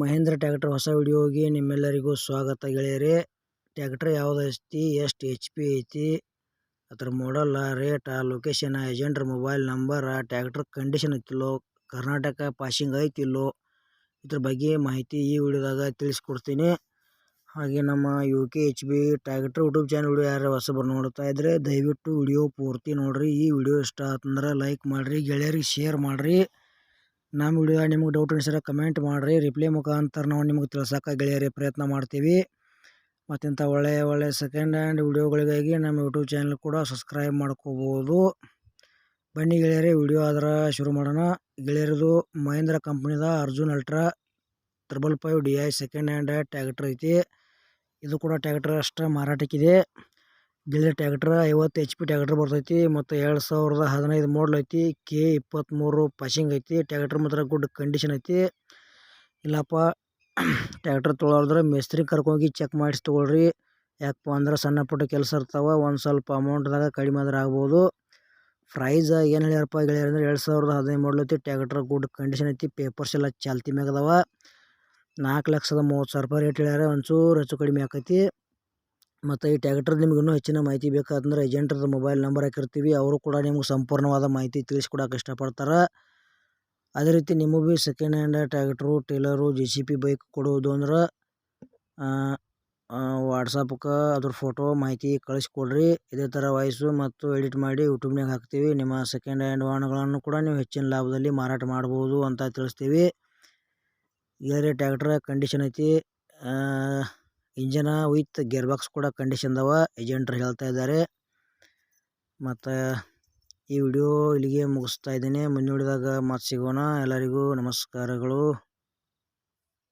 Mahendra tractor ಹೊಸ ವಿಡಿಯೋಗೆ ನಿಮ್ಮೆಲ್ಲರಿಗೂ ಸ್ವಾಗತ ಗೆಳೆಯರೇ. ಟ್ರ್ಯಾಕ್ಟರ್ ಯಾವ್ದು ಐತಿ, ಎಷ್ಟು ಎಚ್ ಪಿ ಐತಿ, ಅದ್ರ ರೇಟ ಲೊಕೇಶನ್ ಏಜೆಂಟ್ರ ಮೊಬೈಲ್ ನಂಬರ್ ಟ್ರ್ಯಾಕ್ಟರ್ ಕಂಡೀಷನ್ ಐತಿಲ್ಲೋ, ಕರ್ನಾಟಕ ಪಾಸಿಂಗ್ ಐತಿಲ್ಲೋ, ಇದ್ರ ಬಗ್ಗೆ ಮಾಹಿತಿ ಈ ವಿಡಿಯೋದಾಗ ತಿಳಿಸ್ಕೊಡ್ತೀನಿ. ಹಾಗೆ ನಮ್ಮ U K H B tractor YouTube channel video ಯಾರು ಹೊಸಬರು ನೋಡ್ತಾ ಇದ್ದರೆ ದಯವಿಟ್ಟು ವಿಡಿಯೋ ಪೂರ್ತಿ ನೋಡಿರಿ. ಈ ವಿಡಿಯೋ ಇಷ್ಟ ಆತಂದ್ರೆ ಲೈಕ್ ಮಾಡಿರಿ, ಗೆಳೆಯರಿಗೆ ಶೇರ್ ಮಾಡಿರಿ. ನಮ್ಮ ವಿಡಿಯೋ ನಿಮ್ಗೆ ಡೌಟ್ ಅನಿಸಿದ್ರೆ ಕಮೆಂಟ್ ಮಾಡಿರಿ. ರಿಪ್ಲೈ ಮುಖಾಂತರ ನಾವು ನಿಮ್ಗೆ ತಿಳ್ಸೋಕೆ ಗೆಳೆಯರಿ ಪ್ರಯತ್ನ ಮಾಡ್ತೀವಿ. ಮತ್ತಿಂಥ ಒಳ್ಳೆಯ ಒಳ್ಳೆಯ ಸೆಕೆಂಡ್ ಹ್ಯಾಂಡ್ ವಿಡಿಯೋಗಳಿಗಾಗಿ ನಮ್ಮ ಯೂಟ್ಯೂಬ್ ಚಾನಲ್ ಕೂಡ ಸಬ್ಸ್ಕ್ರೈಬ್ ಮಾಡ್ಕೋಬೋದು. ಬನ್ನಿ ಗೆಳೆಯರಿ ವಿಡಿಯೋ ಆದ್ರೆ ಶುರು ಮಾಡೋಣ. ಗೆಳೆಯರದು Mahindra ಕಂಪ್ನಿದ Arjun ultra triple five D I second hand tractor ಐತಿ. ಇದು ಕೂಡ ಟ್ಯಾಕ್ಟರ್ ಅಷ್ಟೇ ಮಾರಾಟಕ್ಕಿದೆ. ಗೆಳೆಯ ಟ್ಯಾಕ್ಟರ್ ಐವತ್ತು ಎಚ್ ಪಿ ಟ್ಯಾಕ್ಟರ್ ಬರ್ತೈತಿ ಮತ್ತು ಎರಡು ಸಾವಿರದ ಹದಿನೈದು ಮಾಡಲ್ ಐತಿ. ಕೆ ಇಪ್ಪತ್ತ್ಮೂರು ಪಶಿಂಗ್ ಐತಿ. ಟ್ಯಾಕ್ಟರ್ ಮಾತ್ರ ಗುಡ್ ಕಂಡೀಷನ್ ಐತಿ. ಇಲ್ಲಪ್ಪ ಟ್ಯಾಕ್ಟರ್ ತೊಗೊಳೋದ್ರೆ ಮೇಸ್ತ್ರಿ ಕರ್ಕೊಂಡೋಗಿ ಚೆಕ್ ಮಾಡಿಸಿ ತೊಗೊಳ್ರಿ. ಯಾಕಪ್ಪ ಅಂದ್ರೆ ಸಣ್ಣ ಪುಟ್ಟ ಕೆಲಸ ಇರ್ತಾವೆ, ಒಂದು ಸ್ವಲ್ಪ ಅಮೌಂಟ್ದಾಗ ಕಡಿಮೆ ಆದ್ರೆ ಆಗ್ಬೋದು. ಪ್ರೈಸ್ ಏನು ಹೇಳ್ಯಾರಪ್ಪ ಗೆಳೆಯರು ಅಂದ್ರೆ ಎರಡು ಸಾವಿರದ ಹದಿನೈದು ಮಾಡಲ್ ಐತಿ. ಟ್ಯಾಕ್ಟರ್ ಗುಡ್ ಕಂಡೀಷನ್ ಐತಿ. ಪೇಪರ್ಸ್ ಎಲ್ಲ ಚಾಲ್ತಿ ಮ್ಯಾಗ ಅದಾವ. ನಾಲ್ಕು ಲಕ್ಷದ ಮೂವತ್ತು ಸಾವಿರ ರೂಪಾಯಿ ರೇಟ್ ಹೇಳ್ಯಾರ. ಒಂಚೂರು ಹೆಚ್ಚು ಕಡಿಮೆ ಆಕೈತಿ. ಮತ್ತು ಈ ಟ್ಯಾಕ್ಟರ್ ನಿಮ್ಗೆ ಇನ್ನೂ ಹೆಚ್ಚಿನ ಮಾಹಿತಿ ಬೇಕಾದ್ರೆ ಏಜೆಂಟ್ರದ್ದು ಮೊಬೈಲ್ ನಂಬರ್ ಹಾಕಿರ್ತೀವಿ. ಅವರು ಕೂಡ ನಿಮ್ಗೆ ಸಂಪೂರ್ಣವಾದ ಮಾಹಿತಿ ತಿಳಿಸ್ಕೊಡಕ್ಕೆ ಇಷ್ಟಪಡ್ತಾರೆ. ಅದೇ ರೀತಿ ನಿಮಗೆ ಭೀ second hand tractor, trailer J C B bike ಕೊಡುವುದು ಅಂದ್ರೆ ವಾಟ್ಸಪ್ಗೆ ಅದ್ರ ಫೋಟೋ ಮಾಹಿತಿ ಕಳಿಸ್ಕೊಡ್ರಿ. ಇದೇ ಥರ ವಾಯ್ಸು ಮತ್ತು ಎಡಿಟ್ ಮಾಡಿ ಯೂಟ್ಯೂಬ್ನಾಗ ಹಾಕ್ತೀವಿ. ನಿಮ್ಮ ಸೆಕೆಂಡ್ ಹ್ಯಾಂಡ್ ವಾಹನಗಳನ್ನು ಕೂಡ ನೀವು ಹೆಚ್ಚಿನ ಲಾಭದಲ್ಲಿ ಮಾರಾಟ ಮಾಡ್ಬೋದು ಅಂತ ತಿಳಿಸ್ತೀವಿ. ಬೇರೆ ಟ್ರ್ಯಾಕ್ಟರ್ ಕಂಡೀಷನ್ ಐತಿ. ಇಂಜನ ವಿತ್ ಗೇರ್ ಬಾಕ್ಸ್ ಕೂಡ ಕಂಡೀಷನ್ ಅದಾವ ಏಜೆಂಟ್ ಹೇಳ್ತಾ ಇದ್ದಾರೆ. ಮತ್ತ ಈ ವಿಡಿಯೋ ಇಲ್ಲಿಗೆ ಮುಗಿಸ್ತಾ ಇದ್ದೀನಿ. ಮುಂದಿನ ವಿಡಿಯೋದಾಗ ಮತ್ತೆ ಸಿಗೋಣ. ಎಲ್ಲರಿಗೂ ನಮಸ್ಕಾರಗಳು.